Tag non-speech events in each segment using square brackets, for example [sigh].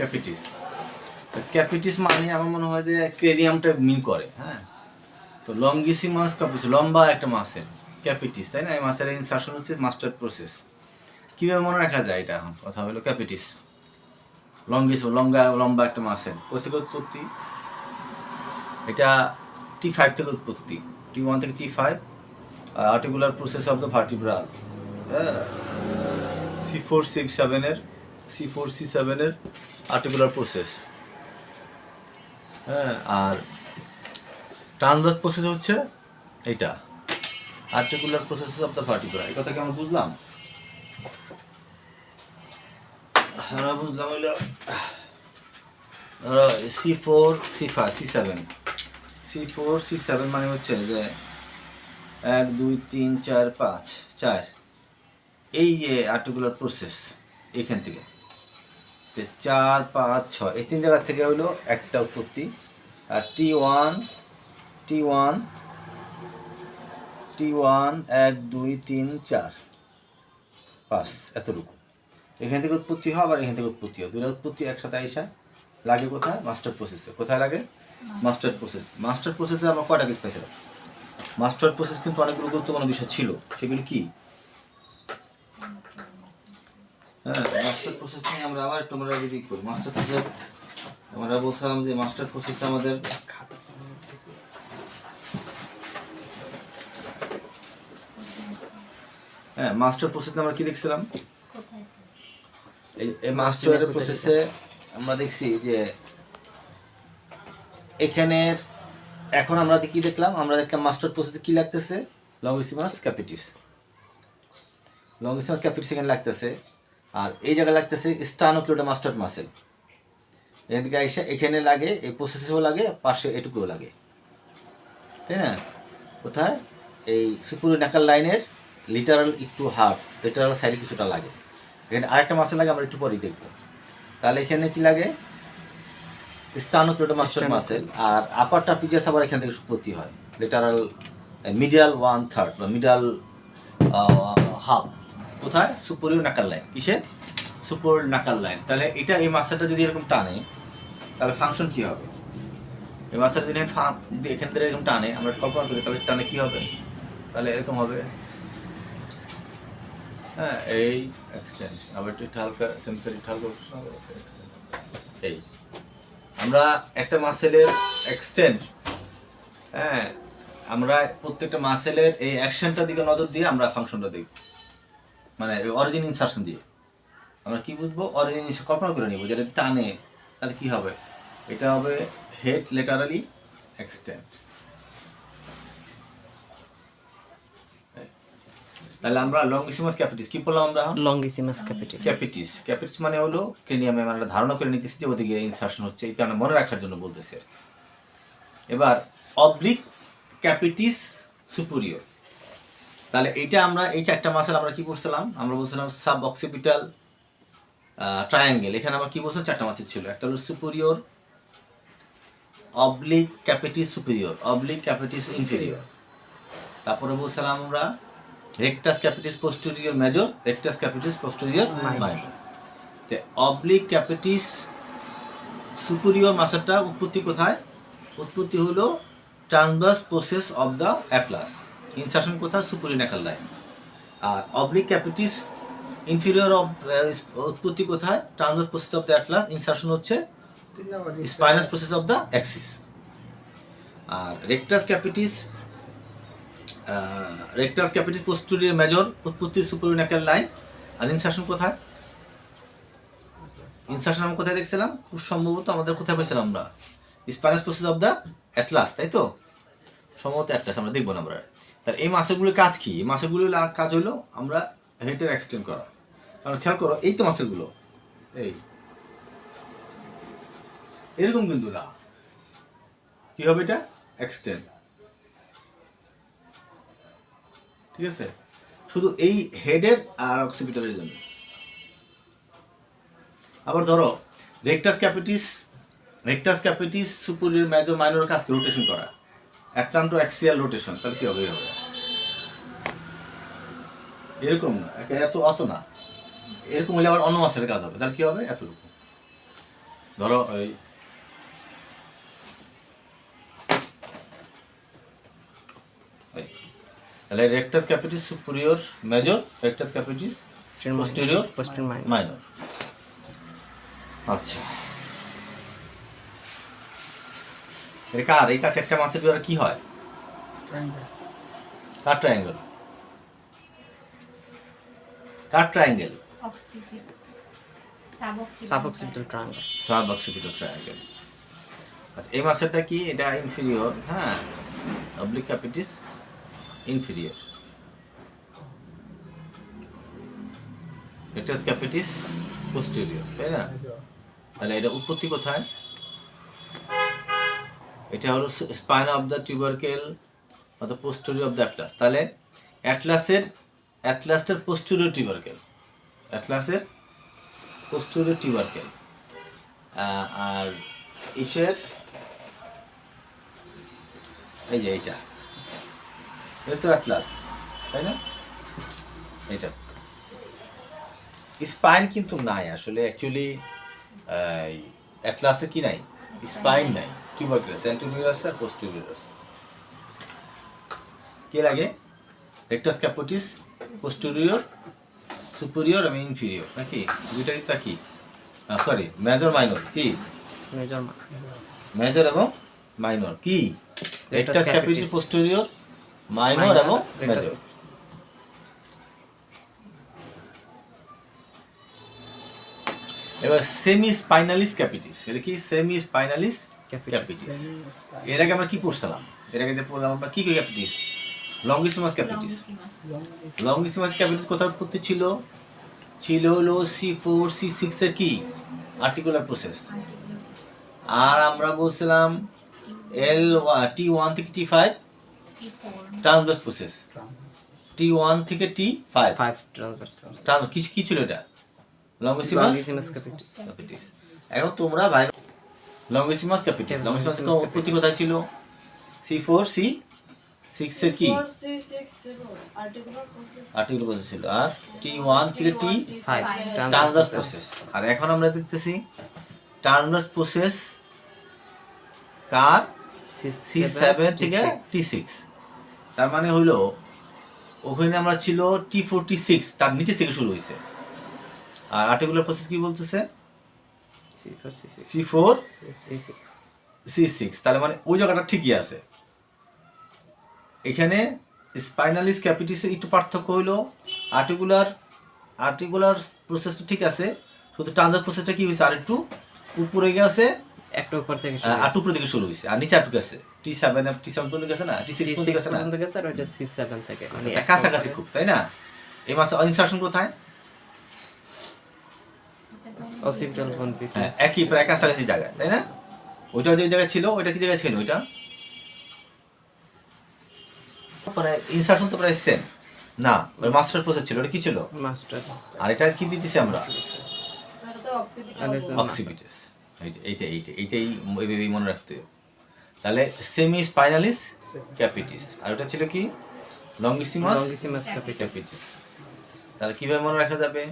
Capitis capitis মানে আমার মনে হয় যে ক্রেনিয়ামটা মিন করে হ্যাঁ? তো লঙ্গিসিমাস ক্যাপিটিস লম্বা একটা মাসেল ক্যাপিটিস তাই না? এই মাসেলের ইনসার্শন হচ্ছে মাস্টার প্রসেস কীভাবে মনে রাখা যায় এটা এখন? কথা হলো ক্যাপিটিস লঙ্গিস লম্বা লম্বা একটা মাসেল কোথেকে উৎপত্তি। এটা টি ফাইভ থেকে উৎপত্তি। টি ওয়ান থেকে T five articular process of the vertebral C four six সেভেনের সি ফোর সি সেভেনের আর্টিকুলার প্রসেস হ্যাঁ আর ট্রান্সভার্স প্রসেস হচ্ছে এইটা। Articular process of the vertebra এই কথা কি আমরা বুঝলাম? বুঝলাম C four C five C seven C four C seven মানে হচ্ছে যে এক, দুই, তিন, চার, পাঁচ, চার। এই যে আর্টিকুলার প্রসেস এখান থেকে। তো চার, পাঁচ, ছয়। এই তিন জায়গা থেকে হলো একটা উৎপত্তি। আর T one T one T one এক, দুই, তিন, চার। পাঁচ এতটুকু। এখান থেকে উৎপত্তি হয়, আবার এখান থেকে উৎপত্তি হয়। দুটা উৎপত্তি একসাথে আইসা, লাগে কোথায়? মাস্টার প্রসেসে কোথায় লাগে? মাস্টার প্রসেস মাস্টার প্রসেসে আমরা কয়টা কিছু পাইছিলাম মাস্টার প্রসেস কিন্তু অনেকগুলো গুরুত্বপূর্ণ বিষয় ছিল। সেগুলি কি? হ্যাঁ মাস্টার প্রসেস নিয়ে আমরা আবার একটু আমরা যদি করি মাস্টার প্রসেস আমরা বলছিলাম যে মাস্টার প্রসেস আমাদের হ্যাঁ মাস্টার প্রসেসে আমরা কি দেখছিলাম? এই এই মাস্টার প্রসেসে আমরা দেখছি যে এখানের এখন আমরা কি দেখলাম? আমরা দেখলাম মাস্টার প্রসেসে কি লাগতেছে? লঙ্গিসিমাস ক্যাপিটিস লঙ্গিসিমাস ক্যাপিটিস এখানে লাগতেছে। আর এই জায়গায় লাগতেছে স্টানোক্লোটা মাস্টার মাসেল। এখান থেকে এসে এখানে লাগে এই প্রসেসেও লাগে পাশে এটুকুও লাগে। তাই না? কোথায়? এই সুপুরি নাকাল লাইনের লিটারাল একটু হার্ড লিটারাল সাইডে কিছুটা লাগে। এখানে আরেকটা মাসেল লাগে আমরা একটু পরেই দেখব। তাহলে এখানে কি লাগে? স্টানোক্লোটা মাস্টার মাসেল আর আপার টাপিজাস আবার এখান থেকে উৎপত্তি হয়। লিটারাল মিডিয়াল ওয়ান থার্ড বা মিডিয়াল হাফ কোথায়? সুপরিয়র নাকাল লাইন। কিসে সুপর নাকাল লাইন। তাহলে এটা এই মাসেলটা যদি এরকম টানে, তাহলে ফাংশন কি হবে? এই মাসেলটা যদি যদি এখান থেকে এরকম টানে, আমরা কল্পনা করি, তাহলে টানে কি হবে? তাহলে এরকম হবে। হ্যাঁ এই এক্সটেন্স আবার একটু হালকা সেন্সার একটু হালকা এই। আমরা একটা মাসেলের এক্সটেন্ড হ্যাঁ আমরা প্রত্যেকটা মাসেলের এই অ্যাকশনটার দিকে নজর দিয়ে আমরা ফাংশনটা দেখব। মানে অরিজিন ইনসার্শন দিয়ে। আমরা কি বুঝব? অরিজিন কল্পনা করে নিব যেটা টানে তাহলে কি হবে? এটা হবে হেড লেটারালি এক্সটেন্ড তাহলে আমরা লংগিসিমাস ক্যাপিটিস কি বললাম আমরা? লঙ্গিসিমাস ক্যাপিটাল ক্যাপিটিস ক্যাপিটিস মানে হলো ক্রেনিয়ামে আমরা ধারণা করে নিতেছি যে ওদিকে ইনসার্শন হচ্ছে এই কারণে মনে রাখার জন্য বলতেছি আর এবার অবলিক ক্যাপিটিস সুপুরিয়র তাহলে এইটা আমরা এই চারটা মাসেল আমরা কি করছিলাম আমরা বলছিলাম সাব অক্সিপিটাল ট্রায়াঙ্গেল এখানে আমরা কি বলছিলাম? চারটা মাসেল ছিল। একটা হলো superior oblique capitis superior oblique capitis inferior তারপরে বলছিলাম আমরা rectus capitis posterior major rectus capitis posterior minor তে অবলিক ক্যাপিটিস সুপিরিয়র মাসেলটা উৎপত্তি কোথায়? উৎপত্তি হলো transverse process of the atlas insertion কোথায়? সুপিরিনাকাল লাইন আর অবলিক ক্যাপিটিস ইনফিরিয়র অফ উৎপত্তি কোথায়? Transverse process of the atlas insertion হচ্ছে spinous process of the axis R rectus capitis rectus capitis posterior major উৎপত্তি সুপারিনাকাল লাইন আর insertion কোথায়? Insertion আমরা কোথায় দেখছিলাম? খুব সম্ভবত আমাদের কোথায় পেয়েছিলাম আমরা? Spinous process of the atlas তাই তো? সম্ভবত অ্যাটলাস আমরা দেখব না আমরা তাহলে এই মাসেলগুলোর কাজ কি? এই মাসেলগুলোর কাজ হলো আমরা হেডের এক্সটেন্ড করা। কারণ খেয়াল করো, এই তো মাসেলগুলো এই। এরকম কিন্তু না। কি হবে এটা? এক্সটেন্ড ঠিক আছে? শুধু এই হেডের আর অক্সিপিটালের জন্য। আবার ধরো rectus capitis rectus capitis superior major minor কাজকে রোটেশন করা। অ্যাটলান্টো অ্যাক্সিয়াল রোটেশন তাহলে কি হবে? হবে এরকম না এত অত না। এরকম হলে আবার অন্য মাসের কাজ হবে তাহলে কি হবে? এতটুকু। ধরো এই। তাহলে rectus capitis superior major rectus capitis posterior পোস্টের মাইন মাইনর আচ্ছা। এটা কার? এই কাছে একটা মাসের দ্বারা কি হয়? কার ট্রায়াঙ্গেল কার triangle. Suboccipital triangle sub triangle আচ্ছা এই মাসেরটা কি? এটা ইনফিরিয়র হ্যাঁ? Oblique capitis inferior rectus capitis posterior তাই না? তাহলে এটা উৎপত্তি কোথায়? এটা হলো স্পাইন অফ দ্য টিউবারকেল অর্থাৎ পোস্টেরিয়র অফ দ্য অ্যাটলাস তাহলে অ্যাটলাসের অ্যাটলাসটার পোস্টেরিয়র টিউবারকেল অ্যাটলাসের পোস্টেরিয়র টিউবারকেল আর ইসের এই যে এইটা এটা তো অ্যাটলাস তাই না? এইটা। স্পাইন কিন্তু নাই আসলে অ্যাকচুয়ালি অ্যাটলাসে কি নাই? স্পাইন নাই। টিউবারকুলাস অ্যান্টিরিয়াস আর পোস্টেরিয়াস কি লাগে? রেক্টাস ক্যাপোটিস পোস্টেরিয়র সুপিরিয়র এবং ইনফিরিয়র নাকি? দুইটাই তা কি সরি মেজর মাইনর কি? মেজর মেজর এবং মাইনর কি? Rectus capitis. পোস্টেরিয়র মাইনর এবং মেজর এবার সেমি স্পাইনালিস ক্যাপিটিস এটা কি? সেমি স্পাইনালিস. ক্যাপিটিস এর আগে আমরা কি পড়ছিলাম? এর আগে যে পড়লাম আমরা কি কি capitis longissimus capitis. Longissimus capitis কোথায় উৎপত্তি ছিল? ছিল হলো সি ফোর সি সিক্স এর কি? আর্টিকুলার প্রসেস আর আমরা বলছিলাম এল টি ওয়ান থেকে T five T4. Transverse process T one থেকে টি ফাইভ ফাইভ ট্রান্সভার্স কি কি ছিল এটা? লঙ্গিসিমাস ক্যাপিটিস এখন তোমরা ভাই লঙ্গিসিমাস ক্যাপিটিস লঙ্গিসিমাস উৎপত্তি কোথায় ছিল? সি ফোর সি সিক্স এর কি. আর্টিকুলার প্রসেস ছিল। আর টি ওয়ান থেকে টি ফাইভ ট্রান্সভার্স প্রসেস আর এখন আমরা দেখতেছি ট্রান্সভার্স প্রসেস কার? সি সেভেন থেকে টি সিক্স তার মানে হইল ওখানে আমরা ছিল টি ফোরটি সিক্স তার নিচে থেকে শুরু হয়েছে আর আর্টিকুলার প্রসেস কি বলতেছে? সি ফোর সি সিক্স তাহলে মানে ওই জায়গাটা ঠিকই আছে। এখানে স্পাইনালিস ক্যাপিটিসের একটু পার্থক্য হইল আর্টিকুলার আর্টিকুলার প্রসেসটা ঠিক আছে শুধু ট্রানজার প্রসেসটা কি হয়েছে আর একটু উপরে গেছে একটা উপর থেকে আর উপরে থেকে শুরু হয়েছে আর নিচে আটু গেছে টি সেভেন টি সেভেন পর্যন্ত গেছে না? টি সিক্স পর্যন্ত গেছে না? মানে তা কাছাকাছি খুব তাই না? এই মাসে ইনসার্শন কোথায়? Bone between হ্যাঁ, একই প্রায় কাছাকাছি জায়গায় তাই না? ওইটা যে জায়গায় ছিল ওইটা কি জায়গায় ছিল ওইটা? মানে ইনসার্শন তো প্রায় সেম না ওই মাস্টার প্রসেস ছিল ওটা কি ছিল? Master আর এটা কি দিতেছি আমরা? অক্সিপিটাস এইটা এইটা এইটাই এইভাবেই মনে রাখতে হবে। তাহলে সেমি স্পাইনালিস ক্যাপিটিস আর ওটা ছিল কি? লঙ্গিসিমাস capitis ক্যাপিটিস তাহলে কীভাবে মনে রাখা যাবে?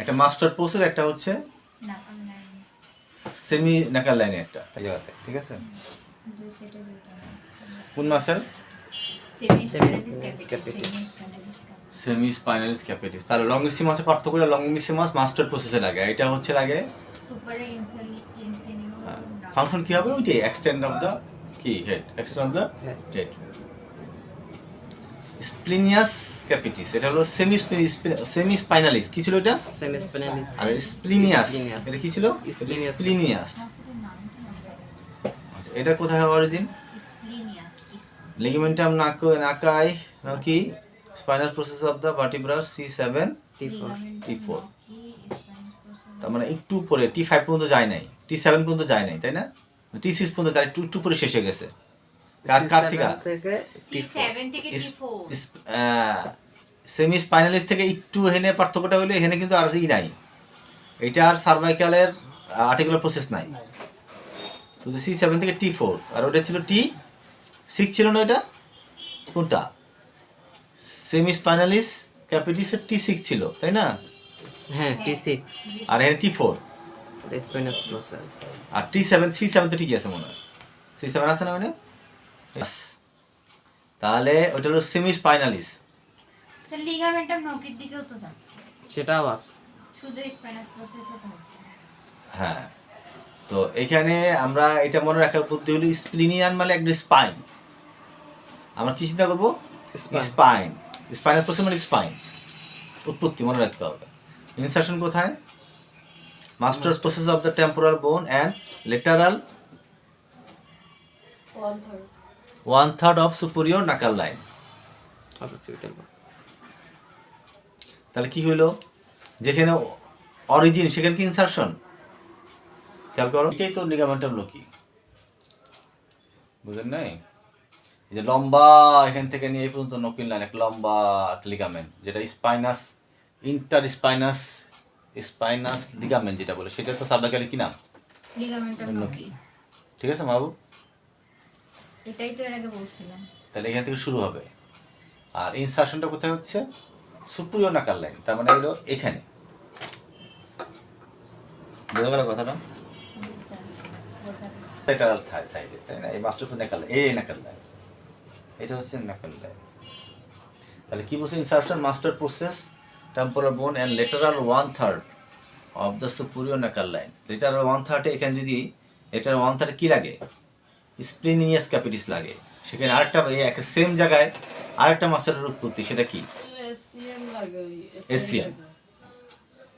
একটা মাস্টার প্রসেস একটা হচ্ছে সেমি নাকাল লাইনে একটা জায়গাতে ঠিক আছে? line. কোন মাসেল. সেমি স্পাইনালিস ক্যাপিটিস তাহলে লঙ্গিসিমাসে পার্থক্য লঙ্গিসিমাস মাস্টার প্রসেসে লাগে এটা হচ্ছে লাগে ফাংশন কি হবে? ওইটাই এক্সটেন্ড অফ দ্য কি? Head extend of the. Head splenius capitis এটা হলো সেমি সেমি স্পাইনালিস কি ছিল এটা? Semispinalis. আর স্প্লিনিয়াস. এটা কি ছিল. স্প্লিনিয়াস আচ্ছা, এটা কোথায় অরিজিন লিগামেন্টাম নাক নাকাই নাকি spinal process of the vertebras C seven T4 T4 কি spinous তার মানে একটু উপরে টি ফাইভ পর্যন্ত যায় নাই টি সেভেন পর্যন্ত যায় নাই তাই না? টি সিক্স পর্যন্ত তার একটু একটু উপরে শেষ হয়ে গেছে। কার কার থেকে C7 থেকে C7 থেকে T4. সেমি স্পাইনালিস থেকে একটু হেনে পার্থক্যটা হলো এখানে কিন্তু আর ই নাই। এটা আর সার্ভাইকালের আর্টিকুলার প্রসেস নাই। শুধু সি সেভেন থেকে টি ফোর আর ওটা ছিল টি সিক্স ছিল না এটা? কোনটা? সেমি স্পাইনালিস ক্যাপিটিসের টি সিক্স ছিল তাই না? হ্যাঁ টি সিক্স আর এখানে টি ফোর আর টি সেভেন সি সেভেন তো ঠিকই আছে মনে হয়। সি সেভেন আছে না মানে. তাহলে ওটা হলো সেমি স্পাইনালিস স্যার লিগামেন্টাম নকির দিকেও তো যাচ্ছে। সেটাও আছে। শুধু স্পাইনাস প্রসেসে তো হচ্ছে। হ্যাঁ। তো এখানে আমরা এটা মনে রাখার বুদ্ধি হলো স্প্লিনিয়ান মানে একটা স্পাইন আমরা কি চিন্তা করব? স্পাইন স্পাইনাস প্রসেস মানে স্পাইন উৎপত্তি মনে রাখতে হবে। ইনসার্শন কোথায়? Mastoid process of the temporal bone and lateral one third of superior nuchal line তাহলে কি হইল? যেখানে অরিজিন সেখানে কি ইনসার্শন খেয়াল করো এটাই তো লিগামেন্টাম লোকি বুঝলেন নাই? এই যে লম্বা এখান থেকে নিয়ে এই পর্যন্ত নকিল লাইন এক লম্বা লিগামেন্ট যেটা spinous interspinous spinous ligament যেটা বলে সেটা তো সাবডাকালে কি নাম? লিগামেন্টাম নকি নকি ঠিক আছে মাহবুব? এটাই তো এর আগে বলছিলাম। তাহলে এখান থেকে শুরু হবে। আর ইনসার্শনটা কোথায় হচ্ছে? সুপ্রিয় নাকাল লাইন তার মানে হলো এখানে। বোঝা গেল কথাটা? না? এটা হচ্ছে লাইন কি mastoid process one third of nuchal line one থার্ডে এখানে যদি লেটারাল ওয়ান থার্ডে কি লাগে? স্প্লিনিয়াস ক্যাপিটিস লাগে। সেখানে আরেকটা এই এক সেম জায়গায় আরেকটা মাস্টারের উৎপত্তি সেটা কি? এসসিএম লাগে ওই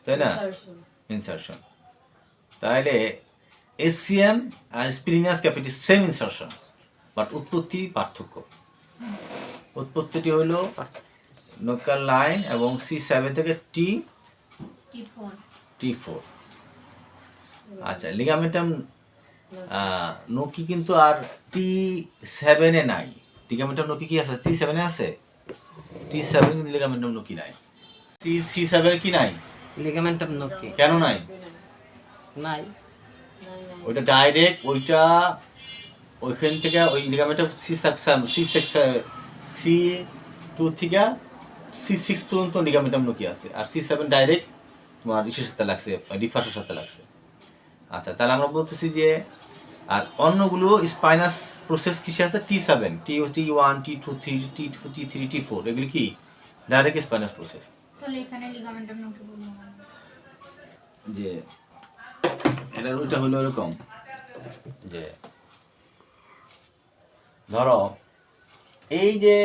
তাই না? ইনসার্শন তাহলে এসিএম আর স্পিরিনাস ক্যাপিটিস সেম ইনসার্শন বাট উৎপত্তি পার্থক্য। উৎপত্তিটি হলো নোকাল লাইন এবং সি সেভেন থেকে T T four T four আচ্ছা লিগামেন্টাম নকি কিন্তু আর টি সেভেনে নাই। লিগামেন্টাম নকি কি আছে? টি সেভেনে আছে? টি সেভেন কিন্তু লিগামেন্টাম নকি নাই। সি সি সেভেনে কি নাই? Ligamentum nuchae. কেন নাই? নাই। ওইটা ডাইরেক্ট ওইটা ওইখান থেকে ওই লিগামেন্টটা C C six C two থেকে সি সিক্স পর্যন্ত লিগামেন্টাম লুকি আছে। আর সি সেভেন ডাইরেক্ট তোমার ইসের সাথে লাগছে ডিফাসের সাথে লাগছে। আচ্ছা তাহলে আমরা বলতেছি যে আর অন্যগুলো স্পাইনাস প্রসেস কিসে আছে? T seven T T one T two three T two T three T four এগুলি কি? Direct spinous process. যে এটার ওইটা হলো এরকম যে ধরো এই যে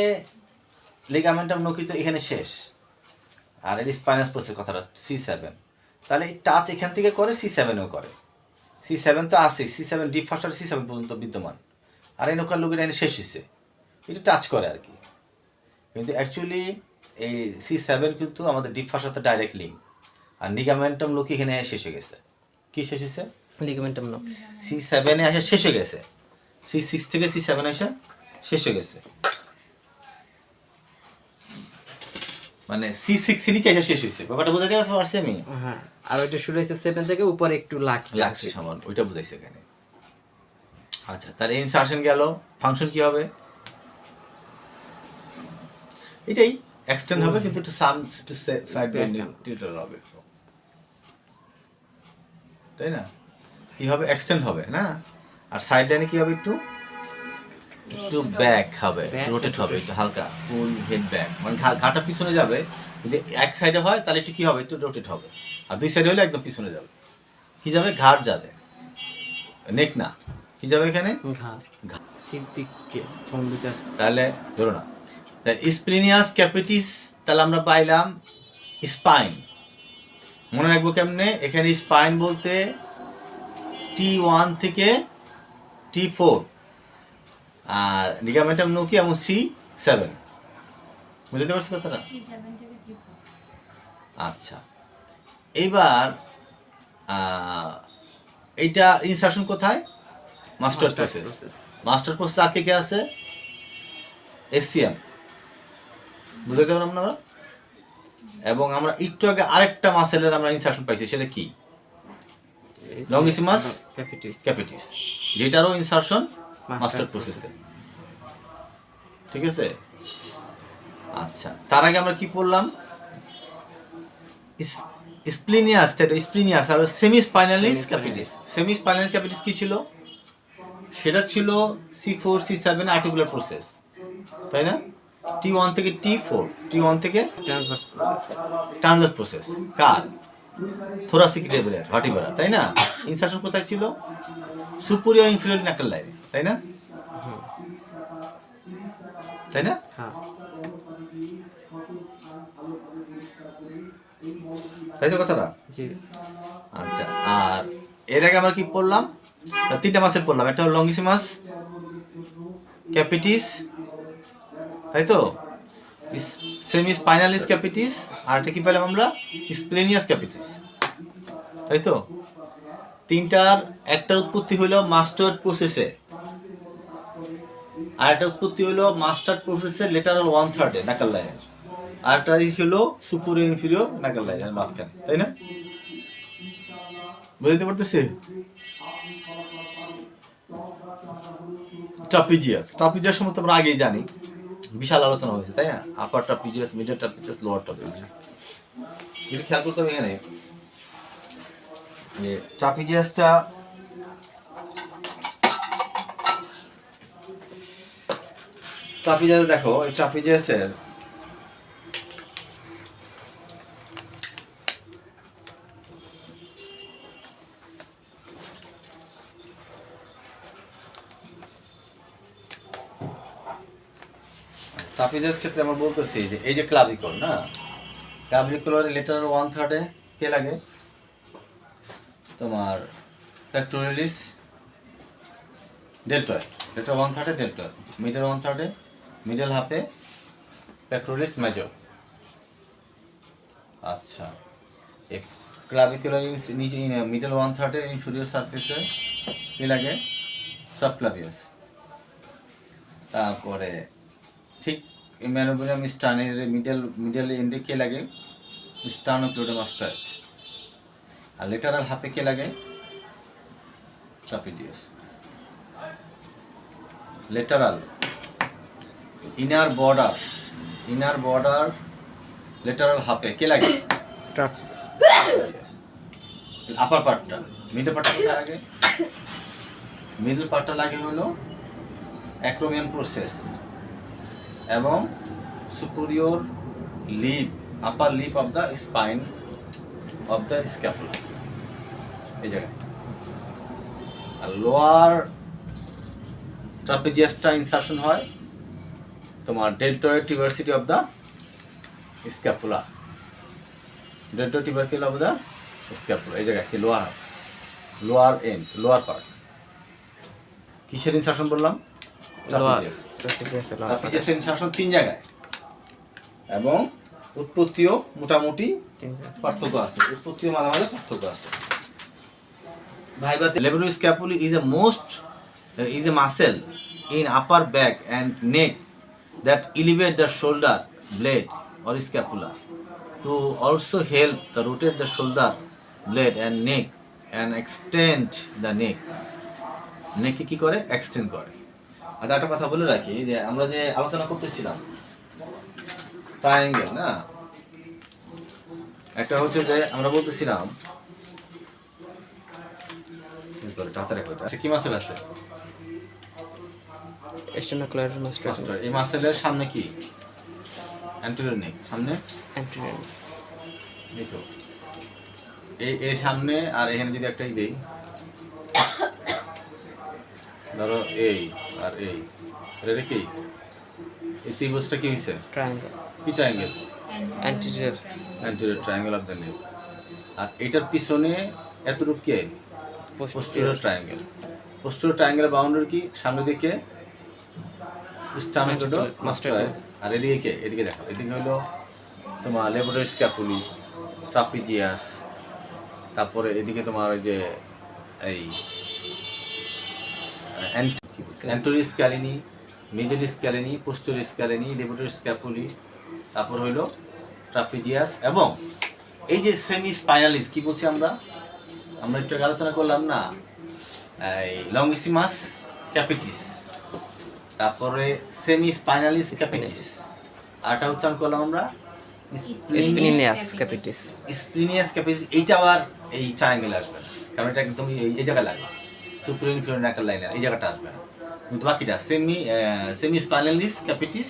লিগামেন্টাম নকি তো এখানে শেষ আর এর স্পাইনাস প্রসেস কথাটা সি সেভেন তাহলে টাচ এখান থেকে করে সি সেভেনও করে। সি সেভেন তো আছে সি সেভেন ডিপ ফার্স্ট আর সি সেভেন পর্যন্ত বিদ্যমান। আর এই নৌকার লোকের এখানে শেষ হয়েছে এটা টাচ করে আর কি। কিন্তু অ্যাকচুয়ালি এই সি সেভেন কিন্তু আমাদের ডিপ ফার্স্ট সাথে ডাইরেক্ট লিঙ্ক আর নিগামেন্টাম লোক এখানে শেষ হয়ে গেছে। কি শেষ হয়েছে লিগামেন্টাম লোক সি সেভেনে আসা শেষ হয়ে গেছে। সি সিক্স থেকে সি সেভেন আসা শেষ হয়ে গেছে। মানে সি সিক্স নিচে আসা শেষ হয়েছে। ব্যাপারটা বোঝাতে পারছি আমি হ্যাঁ আর ওইটা শুরু হয়েছে সেভেন থেকে উপরে একটু লাগছে। লাগছে সামান ওইটা বুঝাইছে এখানে। আচ্ছা তাহলে ইনসার্শন গেল। ফাংশন কি হবে? এটাই এক্সটেন্ড হবে কিন্তু একটু সাম একটু সাইড টিউটর হবে। তাই না? কি হবে? এক্সটেন্ড হবে না? আর সাইড লাইনে কি হবে একটু? একটু ব্যাক হবে রোটেট হবে একটু হালকা ফুল হেড ব্যাক মানে ঘাটা পিছনে যাবে যদি এক সাইডে হয় তাহলে একটু কি হবে? একটু রোটেট হবে। আর দুই সাইডে হলে একদম পিছনে যাবে। কি যাবে? ঘাট যাবে। নেক না। কি যাবে এখানে? সিদ্দিককে তাহলে ধরো না। স্প্লিনিয়াস ক্যাপিটিস তাহলে আমরা পাইলাম স্পাইন মনে রাখব কেমনে? এখানে স্পাইন বলতে টি ওয়ান থেকে টি ফোর আর লিগামেন্টাম নকি এবং সি সেভেন বুঝতে পারছি কথাটা? আচ্ছা। এইবার এইটা ইনসার্শন কোথায়? মাস্টার প্রসেস মাস্টার প্রসেস আর কে কে আছে? এসসিএম বুঝতে পারেন আপনারা এবং আমরা একটু আগে আরেকটা মাসেলের আমরা ইনসার্শন পাইছি সেটা কি? Longissimus? ক্যাপিটিস ক্যাপিটিস যেটারও ইনসার্শন মাস্টার প্রসেসে ঠিক আছে? আচ্ছা তার আগে আমরা কি পড়লাম? স্প্লিনিয়াস স্প্লিনিয়াস আর সেমি স্পাইনালিস ক্যাপিটিস। সেমি স্পাইনালিস ক্যাপিটিস কি ছিল? সেটা ছিল C four C seven articular process তাই না? টি ওয়ান থেকে টি ফোর টি ওয়ান থেকে ট্রান্সভার্স প্রসেস কার? থোরাসিক লেভেলের ভার্টিব্রা তাই না? ইনসার্শন কোথায় ছিল? সুপুরিয়র ইনফিরিয়র নাকাল লাইনে তাই না? তাই না? হ্যাঁ। তাই তো কথাটা? জি। আচ্ছা আর এর আগে আমরা কি পড়লাম? তিনটা মাসের পড়লাম। একটা হলো লঙ্গিসিমাস ক্যাপিটিস তাই তো? সেমি স্পাইনালিস ক্যাপিটিস আর একটা কি পেলাম আমরা? স্প্লেনিয়াস ক্যাপিটিস তাই তো? তিনটার একটার উৎপত্তি হলো মাস্টার্ড প্রসেসে। আর একটা উৎপত্তি হলো মাস্টার্ড প্রসেসে লেটারাল ওয়ান থার্ডে নাকাল আর একটা হলো সুপুর ইনফিরিয়র নাকাল মাঝখানে, তাই না? বুঝতে পারতেছে? ট্রাপিজিয়াস ট্রাপিজিয়াস সম্বন্ধে আমরা আগেই জানি। বিশাল আলোচনা হয়েছে, তাই না? Upper trapezius middle trapezius lower trapezius এটা খেয়াল করতে হবে এখানে যে ট্রাপিজিয়াসটা ট্রাপিজিয়াস দেখো, এই ট্রাপিজিয়াসের ট্রাপিজিয়াস ক্ষেত্রে আমরা বলতেছি যে এই যে ক্লাভিকল না? ক্লাভিকলের লেটার ওয়ান থার্ডে কে লাগে? তোমার ফ্যাক্টোরিয়ালিস ডেল্টয়েড লেটার ওয়ান থার্ডে ডেল্টয়েড মিডল ওয়ান থার্ডে মিডল হাফে ফ্যাক্টোরিয়ালিস মেজর আচ্ছা। এই ক্লাভিকুলার নিচে মিডল ওয়ান থার্ডে ইনফিরিয়র সারফেসে কি লাগে? সাবক্লাভিয়াস। তারপরে ঠিক ম্যানোবিয়াম স্টানের মিডল মিডল এন্ডে কে লাগে? স্টানোক্লোডোমাস্টাইড আর লেটারাল হাফে কে লাগে? Trapezius. Lateral. Inner border inner border lateral হাফে কে লাগে? আপার পার্টটা মিডল পার্টটা কোথায় লাগে? মিডল পার্টটা লাগে হলো অ্যাক্রোমিয়ান প্রসেস এবং superior lip upper lip of the spine of the scapula এই জায়গায়। আর লোয়ার ট্রাপিজিয়াসটা ইনসার্শন হয়। তোমার deltoid tuberosity of the scapula deltoid tuberosity of the scapula এই জায়গায় কি lower lower end lower part কিসের ইনসার্শন বললাম? ট্রাপিজিয়াস ইনসার্শন তিন জায়গায়। এবং উৎপত্তিও মোটামুটি পার্থক্য আছে। উৎপত্তিও মাঝামাঝি পার্থক্য আছে। ভাইবাতে levator scapulae is a most is a muscle in upper back and neck that elevate the shoulder blade or scapula to also help the rotate the shoulder blade and neck and extend the neck নেকে কি করে? Extend করে। আচ্ছা একটা কথা বলে রাখি যে আমরা যে আলোচনা করতেছিলাম ট্রায়াঙ্গেল না? একটা হচ্ছে যে আমরা বলতেছিলাম। আচ্ছা, কি মাসেল আছে? স্টেনোক্লার মাস্টার এই মাসেলের সামনে কি? অ্যান্টেরিয়র নেক সামনে? অ্যান্টিরিয়র এই তো। এই এর সামনে আর এখানে যদি একটাই দেই। ধরো এই আর এই। এটা কি? এই ত্রিভুজটা কি হয়েছে ট্রায়াঙ্গেল কি triangle anterior anterior triangle of the neck আর এটার পিছনে এতটুকু কে? পোস্টেরিয়র ট্রায়াঙ্গেল পোস্টেরিয়র ট্রায়াঙ্গেলের বাউন্ডারি কি? সামনে দিকে মাস্টার আর এদিকে কে? এদিকে দেখো। এদিকে হলো তোমার স্ক্যাপুলি ট্রাপিজিয়াস তারপরে এদিকে তোমার ওই যে এই অ্যান্টোরিস মেজেরিস পোস্টোরিস স্ক্যাপুলি তারপর হইল ট্রাপিজিয়াস এবং এই যে সেমি স্পাইনালিস কি বলছি আমরা? আমরা একটু আলোচনা করলাম না? এই লঙ্গিসিমাস ক্যাপিটিস তারপরে সেমি স্পাইনালিস ক্যাপিটিস আরটা উচ্চারণ করলাম আমরা। Spinous ক্যাপিটিস স্প্লিনিয়াস ক্যাপিটিস এইটা আবার এই ট্রায়াঙ্গেল আসবে কারণ এটা একদম এই জায়গায় লাগবে সুপ্রিম ইনফিরিয়র নাকাল লাইনে এই জায়গাটা আসবে না। কিন্তু বাকিটা সেমি সেমি স্পাইনালিস ক্যাপিটিস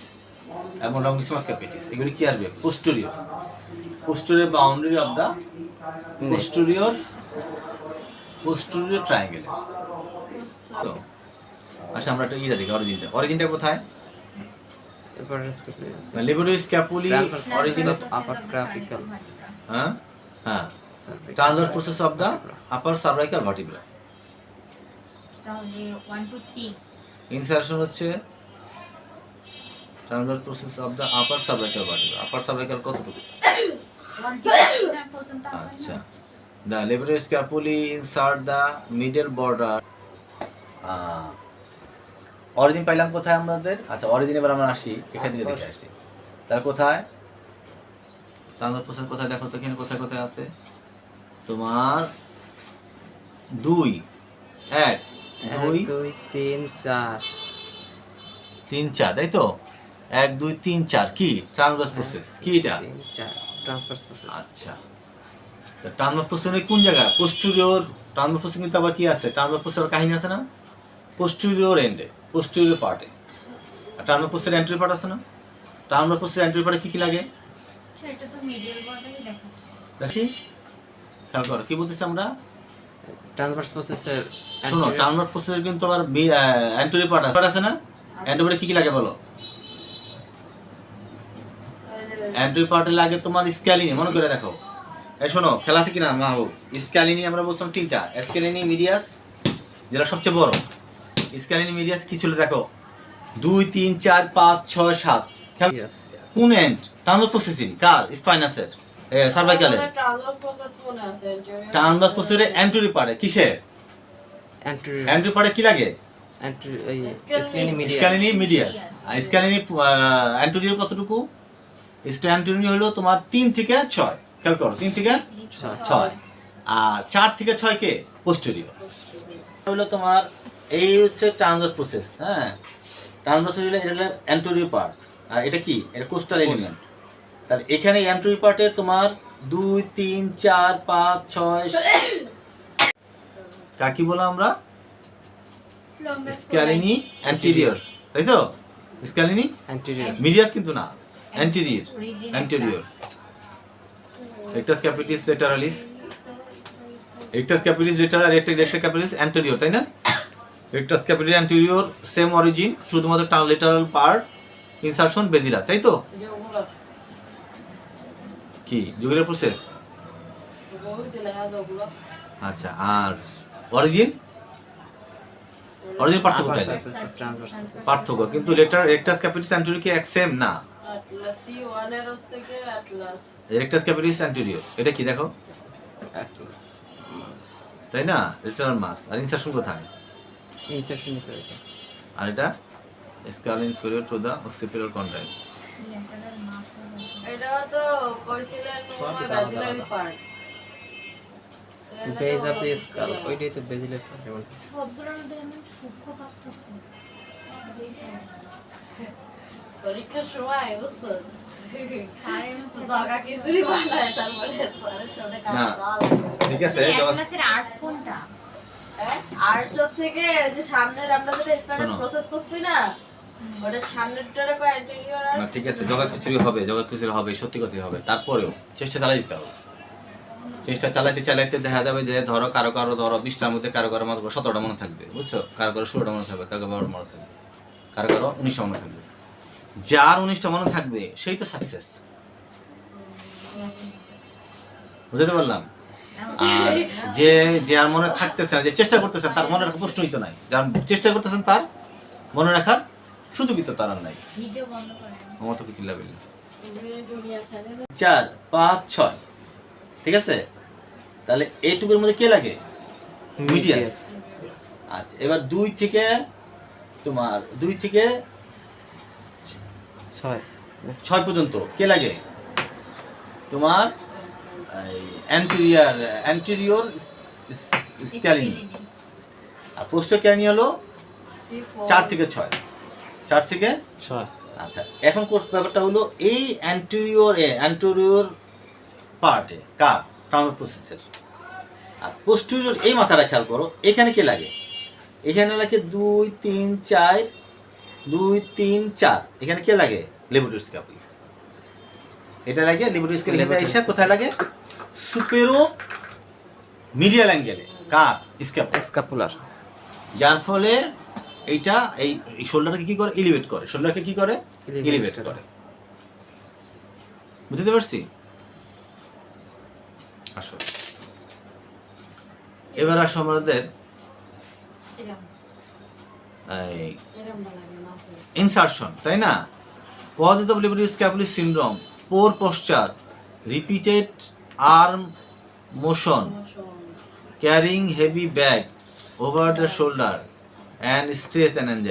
এবং লঙ্গিসমাস ক্যাপিটিস এগুলি কি আসবে? Posterior posterior boundary of the posterior posterior ট্রায়াঙ্গেলের তো আচ্ছা আমরা একটা ইটা দেখি অরিজিনটা। অরিজিনটা কোথায়? এরপর স্ক্যাপুলি লিবোরিস ক্যাপুলি অরিজিন upper হ্যাঁ? হ্যাঁ. Transverse process of the upper cervical vertebra তাহলে ওয়ান টু থ্রি ইনসারশন হচ্ছে transverse process of the upper cervical vertebra upper cervical কতটুকু? আচ্ছা। The levator scapulae insert the middle border origin পাইলাম কোথায় আমাদের? আচ্ছা অরিজিন এবার আমরা আসি এখান থেকে দেখে আসি। তার কোথায়? ট্রান্সভার্স প্রসেস কোথায় দেখো তো এখানে কোথায় কোথায় আছে? তোমার দুই এক দুই দুই তিন চার। তিন চার তাই তো? এক দুই তিন চার কি? ট্রান্সভার্স প্রসেস কি এটা? প্রসেস আচ্ছা। তা ট্রান্সভার্স প্রসেসের কোন জায়গা পোস্টুরিয়র ট্রান্সভার্স প্রসেস কিন্তু আবার কি আছে? ট্রান্সভার্স প্রসেসের কাহিনী আছে না? পোস্টুরিয়র এন্ডে পোস্টুরিয়র পার্টে ট্রান্সভার্স প্রসেসের এন্ট্রি পার্ট আছে না? ট্রান্সভার্স প্রসেসের এন্ট্রি পার্টে কি কি লাগে? আচ্ছা, এটা তো মিডিয়াল বর্ডারই দেখাচ্ছে। দেখি। খেয়াল করো কি বলতেছি আমরা? ট্রান্সফার প্রসেসের শোনো ট্রান্সভার্স প্রসেসের কিন্তু আবার এন্ট্রি পার্ট আছে। আছে না? এন্ট্রি পার্টে কি কি লাগে বলো? এন্ট্রি পার্টে লাগে তোমার স্ক্যালিনি মনে করে দেখো। এই শোনো খেলা আছে কিনা? মা স্ক্যালিনি আমরা বলছিলাম তিনটা। স্ক্যালিনি মিডিয়াস যেটা সবচেয়ে বড়। স্ক্যালিনি মিডিয়াস কি ছিল দেখো? দুই তিন চার পাঁচ ছয় সাত। কোন এন্ড ট্রান্সভার্স প্রসেসিং কার? স্পাইনাসের সার্ভাইকালের ট্রান্সফার প্রসেসের এন্ট্রি পার্টে কিসের? অ্যান্টেরিয়র এন্ট্রি পার্টে কি লাগে? স্ক্যালিনি মিডিয়াস স্ক্যালিনি অ্যান্টোরিয়র কতটুকু? অ্যান্টোরিয়র হলো তোমার তিন থেকে ছয়। খেয়াল করো তিন থেকে ছয়। আর চার থেকে ছয় কে? পোস্টেরিয়র হলো তোমার এই হচ্ছে ট্রান্সভার্স প্রসেস হ্যাঁ? ট্রান্সভার্স হলো এটা হলো অ্যান্টোরিয়র পার্ট। আর এটা কি? এটা কোস্টাল এলিমেন্ট। তাহলে এখানে অ্যান্টোরিয়র পার্টের তোমার দুই তিন চার পাঁচ ছয় কাকি বলো আমরা? স্ক্যালিনি অ্যান্টেরিয়র তাই তো? স্ক্যালিনি অ্যান্টেরিয়র মিডিয়াস কিন্তু না anterior anterior rectus capitis lateralis rectus capitis lateral rectus capitis anterior তাই না? Rectus capitis anterior same origin শুধুমাত্র টান লেটারাল পার্ট ইনসারশন বেজিলা তাই তো? কি? যুগের প্রসেস আচ্ছা আর অরিজিন অরিজিন পার্থক্য তাইলে। পার্থক্য কিন্তু লেটার রেক্টাস ক্যাপিটিস অ্যান্টেরিয়র কি এক সেম না। রেক্টাস অ্যান্টেরিয়র এটা কি দেখো? তাই না? মাস আর ইনসারশন কোথায়? ইনসার্শন নিতে হবে আর এটা skull inferior to the occipital contract এটা তো কইছিলেন basilar part. Base of the skull ওইটাই তো বেজিলের যেমন সবগুলোর মধ্যে এমন সূক্ষ্ম পার্থক্য। পরীক্ষার সময় বুঝছ। ঠিক আছে হ্যাঁ? আর্ট হচ্ছে কি যে সামনের আমরা যেটা স্প্যানিশ প্রসেস করছি না ওটা সামনেরটা কো অ্যান্টেরিয়র আর না ঠিক আছে জগা খিচুড়ি হবে জগা খিচুড়ি হবে সত্যি কথাই হবে। তারপরেও চেষ্টা চালাই দিতে হবে। চেষ্টা চালাইতে চালাইতে দেখা যাবে যে ধরো কারও কারও ধরো বিশটার মধ্যে কারও কারও মাত্র সতেরোটা মনে থাকবে বুঝছ? কারও কারও ষোলোটা মনে থাকবে কারও কারও মনে থাকবে কারও কারও উনিশটা মনে থাকবে। যার উনিশটা মনে থাকবে সেই তো সাকসেস বুঝতে পারলাম? আর [laughs] যে যে আর মনে থাকতেছে না যে চেষ্টা করতেছেন তার মনে রাখার প্রশ্নই তো নাই। যার চেষ্টা করতেছেন তার মনে রাখার সুযোগই তো তার আর নাই। ভিডিও বন্ধ করেন। আমার তো কি লেভেল চার পাঁচ ছয়। ঠিক আছে? তাহলে এইটুকুর মধ্যে কে লাগে? মিডিয়াস। আচ্ছা এবার দুই থেকে তোমার দুই থেকে ছয়। ছয় পর্যন্ত কে লাগে? তোমার অ্যান্টেরিয়ার অ্যান্টেরিয়র স্ক্যালিনি আর পোস্টার ক্যালিনি হলো চার থেকে ছয়। চার থেকে ছয়। আচ্ছা এখন কোর্স ব্যাপারটা হলো এই অ্যান্টেরিয়র এ অ্যান্টেরিয়র পার্টে কার ট্রাউমার প্রসেসের আর পোস্টেরিয়র এই মাথাটা খেয়াল করো এখানে কে লাগে? এখানে লাগে দুই তিন চার দুই তিন চার। এখানে কে লাগে? লেবুটরি স্ক্যাপুলি এটা লাগে লেবুটরি স্ক্যাপুলি এটা এসে কোথায় লাগে? সুপেরো মিডিয়াল অ্যাঙ্গেলে কার? স্ক্যাপুল স্কাপুলার যার ফলে এইটা এই শোল্ডারকে কি করে? এলিভেট করে। শোল্ডারকে কি করে? এলিভেট করে। বুঝতে পারছি? আসো। এবার আসো আমাদের ইনসারশন তাই না? Of levator scapulae syndrome poor পশ্চাৎ repeated arm motion carrying heavy bag over the shoulder and stress and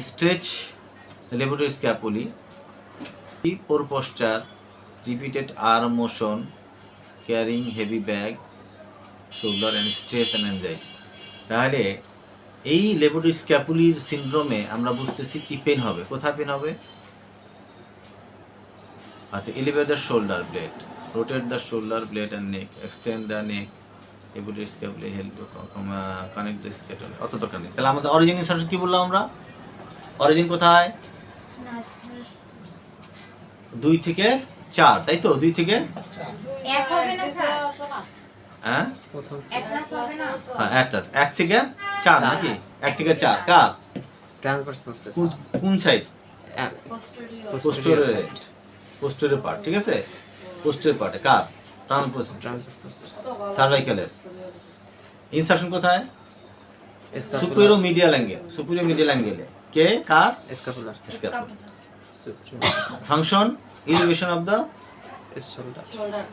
stress levator scapulae poor পশ্চাৎ repeated arm motion carrying heavy bag shoulder and stress and anxiety তাহলে এই laboratory স্ক্যাপুলির সিন্ড্রোমে আমরা বুঝতেছি কি pen হবে, কোথায় pain হবে? আচ্ছা elevate the shoulder blade rotate the shoulder blade and neck extend the neck levator scapulae help connect the scapulae অত দরকার নেই। তাহলে আমাদের অরিজিন ইনসার্শন কি বললাম আমরা? অরিজিন কোথায়? দুই থেকে চার তাই তো? দুই থেকে এক হবে না স্যার হ্যাঁ? প্রথম এক ক্লাস হবে না? হ্যাঁ একটা এক থেকে চার নাকি? এক থেকে চার। কার? কোন কোন সাইড পোস্টোরিয়র পোস্টোরিয়র পার্ট ঠিক আছে? পোস্টোরিয়র পার্টে কার? ট্রান্স প্রসেস সার্ভাইকালের ইনসারশন কোথায়? Superomedial angle superomedial অ্যাঙ্গেলে কে? কার? Scapular function elevation of the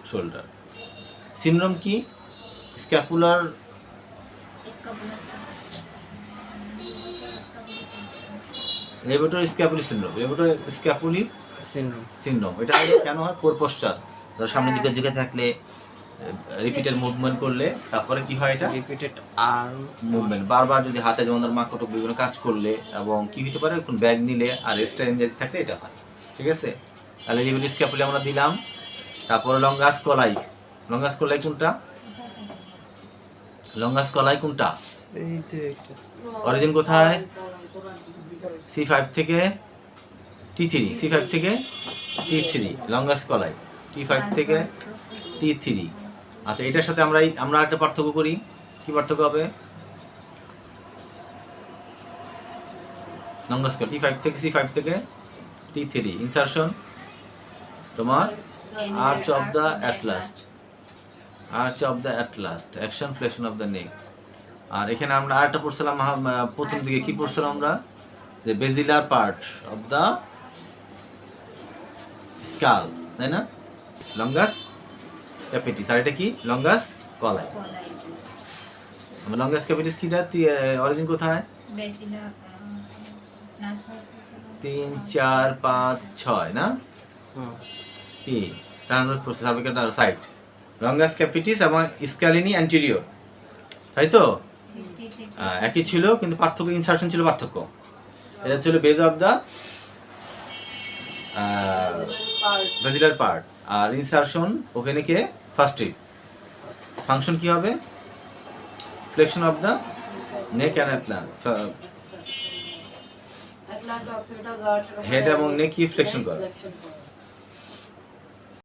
shoulder syndrome কি? Scapular levator scapulae syndrome levator scapulae syndrome এটা হলো কেন হয়? কোর পশ্চার ধর সামনের দিকে ঝুঁকে থাকলে রিপিটেড মুভমেন্ট করলে তারপরে কি হয় এটা? রিপিটেড আর্ম মুভমেন্ট বারবার যদি হাতে যেমন ধর মাকটক বিভিন্ন কাজ করলে এবং কি হতে পারে? কোন ব্যাগ নিলে আর এনজাইটি থাকলে এটা হয়। ঠিক আছে? তাহলে লিভিল স্ক্যাপুলি আমরা দিলাম। তারপরে লঙ্গাস কলাই লঙ্গাস কলাই কোনটা? লঙ্গাস কলাই কোনটা? অরিজিন কোথায়? সি ফাইভ থেকে টি থ্রি সি ফাইভ থেকে টি থ্রি লঙ্গাস কলাই টি ফাইভ থেকে টি থ্রি আচ্ছা এটার সাথে আমরা আমরা একটা পার্থক্য করি। কি পার্থক্য হবে? লঙ্গাস টি ফাইভ থেকে সি ফাইভ থেকে টি থ্রি ইনসারশন তোমার arch of the atlas arch of the atlas action flexion of the neck আর এখানে আমরা আরেকটা পড়ছিলাম প্রথম দিকে কি পড়ছিলাম আমরা? যে basilar part of the skull তাই না? লঙ্গাস ক্যাপিটিস আর এটা কি? লঙ্গাস কলাই। আমরা লঙ্গাস ক্যাপিটিস কিটা অরিজিন কোথায়? তিন চার পাঁচ ছয় না? হুম। কি transverse process cervical side longus capitis এবং স্ক্যালিনি অ্যান্টেরিয়র তাই তো? একই ছিল কিন্তু পার্থক্য ইনসার্শন ছিল পার্থক্য। এটা ছিল বেজ অফ দ্য ভেজিটার পার্ট। আর ইনসারশন ওখানে কে? ফার্স্ট ট্রিপ ফাংশন কি হবে? Flexion of the neck and atlas head এবং নেক কি? ফ্লেকশন? করে।